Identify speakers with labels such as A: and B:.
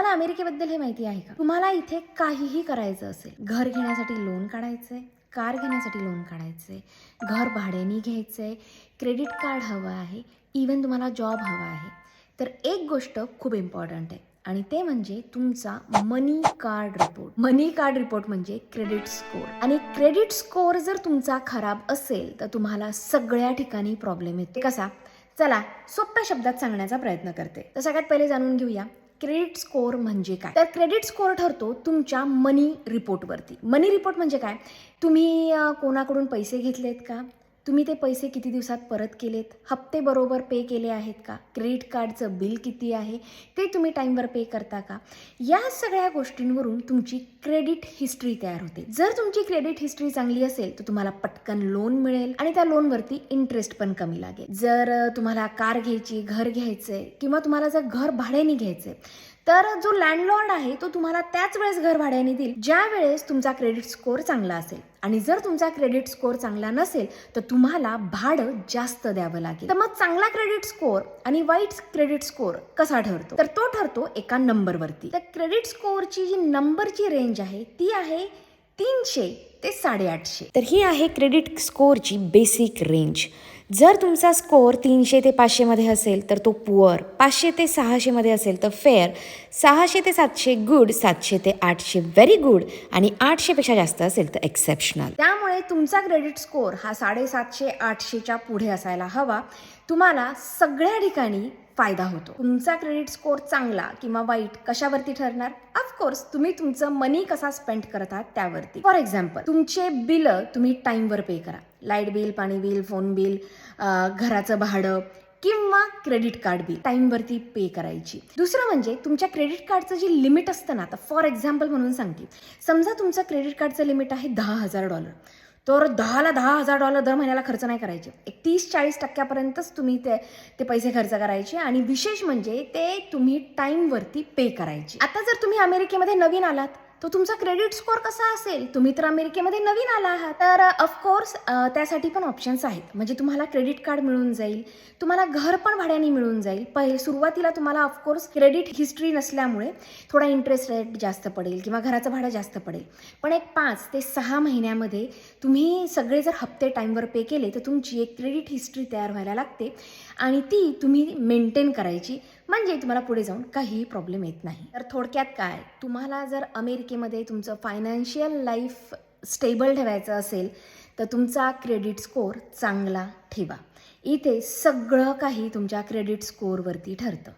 A: तुम्हाला अमेरिकेबद्दल हे माहिती आहे का? तुम्हाला इथे काहीही करायचं असेल. घर घेण्यासाठी लोन काढायचंय कार घेण्यासाठी लोन काढायचंय घर भाड्याने घ्यायचंय क्रेडिट कार्ड हवं आहे इवन तुम्हाला जॉब हवा आहे. तर एक गोष्ट खूप इम्पॉर्टंट आहे आणि ते म्हणजे तुमचा money card report money card report म्हणजे क्रेडिट स्कोअर आणि क्रेडिट स्कोअर जर तुमचा खराब असेल तर तुम्हाला सगळ्या ठिकाणी प्रॉब्लेम येते. कसा? चला सोप्या शब्दात सांगण्याचा प्रयत्न करते. तर सगळ्यात पहिले जाणून घेऊया. क्रेडिट स्कोअर म्हणजे काय? तर क्रेडिट स्कोअर ठरतो तुमच्या मनी रिपोर्टवरती. मनी रिपोर्ट म्हणजे काय? तुम्ही कोणाकडून पैसे घेतलेत का? तुम्ही ते पैसे किती दिवसात परत केलेत? हप्ते बरोबर पे केले आहेत का? क्रेडिट कार्डचं बिल किती आहे? ते तुम्ही टाईमवर पे करता का? या सगळ्या गोष्टींवरून तुमची क्रेडिट हिस्ट्री तयार होते. जर तुमची क्रेडिट हिस्ट्री चांगली असेल तर तुम्हाला पटकन लोन मिळेल आणि त्या लोनवरती इंटरेस्ट पण कमी लागेल. जर तुम्हाला कार घ्यायची घर घ्यायचंय किंवा तुम्हाला जर घर भाड्याने घ्यायचंय तर जो लँडलॉर्ड आहे तो तुम्हाला त्याच वेळेस घर भाड्याने देईल ज्या वेळेस तुमचा क्रेडिट स्कोअर चांगला असेल. आणि जर तुमचा क्रेडिट स्कोअर चांगला नसेल तर तुम्हाला भाडं जास्त द्यावं लागेल. तर मग चांगला क्रेडिट स्कोअर आणि वाईट क्रेडिट स्कोअर कसा ठरतो? तर तो ठरतो एका नंबरवरती. तर क्रेडिट स्कोअरची जी नंबरची रेंज आहे ती आहे तीनशे ते साडेआठशे. तर ही आहे क्रेडिट स्कोअरची बेसिक रेंज जर तुमचा स्कोअर तीनशे ते पाचशेमध्ये असेल तर तो पुअर. पाचशे ते सहाशेमध्ये असेल तर फेअर. सहाशे ते सातशे गुड सातशे ते आठशे व्हेरी गुड आणि आठशेपेक्षा जास्त असेल तर एक्सेप्शनल. त्यामुळे तुमचा क्रेडिट स्कोअर हा साडेसातशे आठशेच्या पुढे असायला हवा. तुम्हाला सगळ्या ठिकाणी फायदा होतो. तुमचा क्रेडिट स्कोअर चांगला किंवा वाईट कशावरती ठरणार? ऑफकोर्स तुम्ही तुमचं मनी कसा स्पेंड करत आहात त्यावरती. फॉर एक्झाम्पल तुमचे बिल तुम्ही टाईमवर पे करा. लाइट बिल पाणी बिल फोन बिल घराचं भाडं किंवा क्रेडिट कार्ड बिल टाईमवरती पे करायची. दुसरं म्हणजे तुमच्या क्रेडिट कार्डचं जे लिमिट असतं ना आता फॉर एक्झाम्पल म्हणून सांगते. समजा तुमचं क्रेडिट कार्डचं लिमिट आहे दहा हजार डॉलर तर दहाला दहा हजार डॉलर दर महिन्याला खर्च नाही करायचे. एक तीस चाळीस टक्क्यापर्यंतच तुम्ही ते ते पैसे खर्च करायचे आणि विशेष म्हणजे ते तुम्ही टाईमवरती पे करायचे. आता जर तुम्ही अमेरिकेमध्ये नवीन आलात तो तुमचा क्रेडिट स्कोअर कसा असेल? तुम्ही तर अमेरिकेमध्ये नवीन आला आहात. तर ऑफकोर्स त्यासाठी पण ऑप्शन्स आहेत. म्हणजे तुम्हाला क्रेडिट कार्ड मिळून जाईल. तुम्हाला घर पण भाड्याने मिळून जाईल. पहिले सुरुवातीला तुम्हाला ऑफकोर्स क्रेडिट हिस्ट्री नसल्यामुळे थोडा इंटरेस्ट रेट जास्त पडेल किंवा घराचं भाडं जास्त पडेल. पण एक पाच ते सहा महिन्यामध्ये तुम्ही सगळे जर हप्ते टाईमवर पे केले तर तुमची एक क्रेडिट हिस्ट्री तयार व्हायला लागते. आणि ती तुम्ही मेंटेन करायची. म्हणजे तुम्हाला पुढे जाऊन काहीही प्रॉब्लेम येत नाही. तर थोडक्यात काय? तुम्हाला जर अमेरिकेमध्ये तुमचं फायनान्शियल लाईफ स्टेबल ठेवायचं असेल तर तुमचा क्रेडिट स्कोअर चांगला ठेवा. इथे सगळं काही तुमच्या क्रेडिट स्कोअरवरती ठरतं.